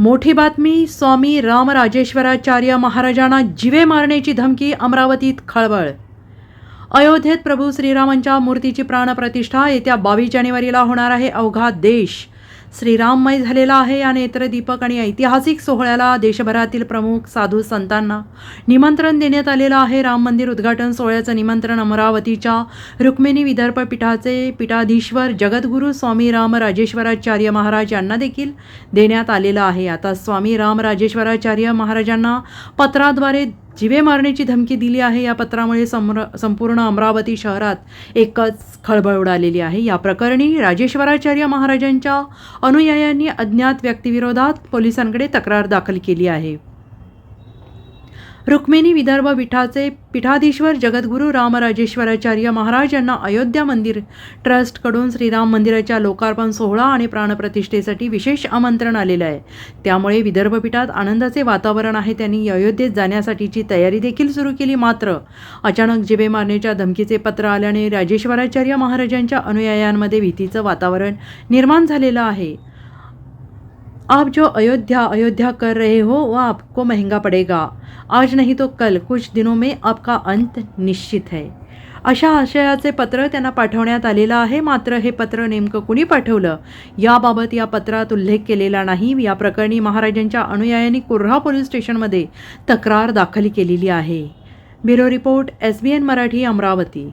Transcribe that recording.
मोठी बातमी स्वामी रामराजेश्वराचार्य महाराजांना जिवे मारण्याची धमकी अमरावतीत खळबळ. अयोध्येत प्रभू श्रीरामांच्या मूर्तीची प्राणप्रतिष्ठा येत्या बावीस जानेवारीला होणार आहे अवघा देश. श्रीराममय झालेला आहे या नेत्रदीपक आणि ऐतिहासिक सोहळ्याला देशभरातील प्रमुख साधू संतांना निमंत्रण देण्यात आलेलं आहे. राम मंदिर उद्घाटन सोहळ्याचं निमंत्रण अमरावतीच्या रुक्मिणी विदर्भ पीठाचे पीठाधीश्वर जगद्गुरू स्वामी राम राजेश्वराचार्य महाराज यांना देखील देण्यात आलेलं आहे. आता स्वामी रामराजेश्वराचार्य महाराजांना पत्राद्वारे जिवे मारण्याची धमकी दिली आहे. या पत्रामुळे सम्र संपूर्ण अमरावती शहरात एकच खळबळ उडालेली आहे. या प्रकरणी राजेश्वराचार्य महाराजांच्या अनुयायांनी अज्ञात व्यक्तीविरोधात पोलिसांकडे तक्रार दाखल केली आहे. रुक्मिणी विदर्भ पीठाचे पीठाधीश्वर जगद्गुरू रामराजेश्वराचार्य महाराज यांना अयोध्या मंदिर ट्रस्टकडून श्रीराम मंदिराच्या लोकार्पण सोहळा आणि प्राणप्रतिष्ठेसाठी विशेष आमंत्रण आलेलं आहे. त्यामुळे विदर्भ पीठात आनंदाचे वातावरण आहे. त्यांनी अयोध्येत जाण्यासाठीची तयारी देखील सुरू केली मात्र अचानक जिबे मारण्याच्या धमकीचे पत्र आल्याने राजेश्वराचार्य महाराजांच्या अनुयायांमध्ये भीतीचं वातावरण निर्माण झालेलं आहे. आप जो अयोध्या अयोध्या कर रहे हो वह आपको महंगा पड़ेगा। आज नहीं तो कल कुछ दिनों में आपका अंत निश्चित है। अशा आशयाचे पत्र त्यांना पाठवण्यात आलेलं आहे मात्र हे पत्र नेमकं कुणी पाठवलं? याबाबत या पत्रात उल्लेख केलेला नाही. या प्रकरणी महाराजांच्या अनुयायांनी कुर्हा पोलीस स्टेशनमध्ये तक्रार दाखल केलेली आहे. Bureau report S B N Marathi Amravati.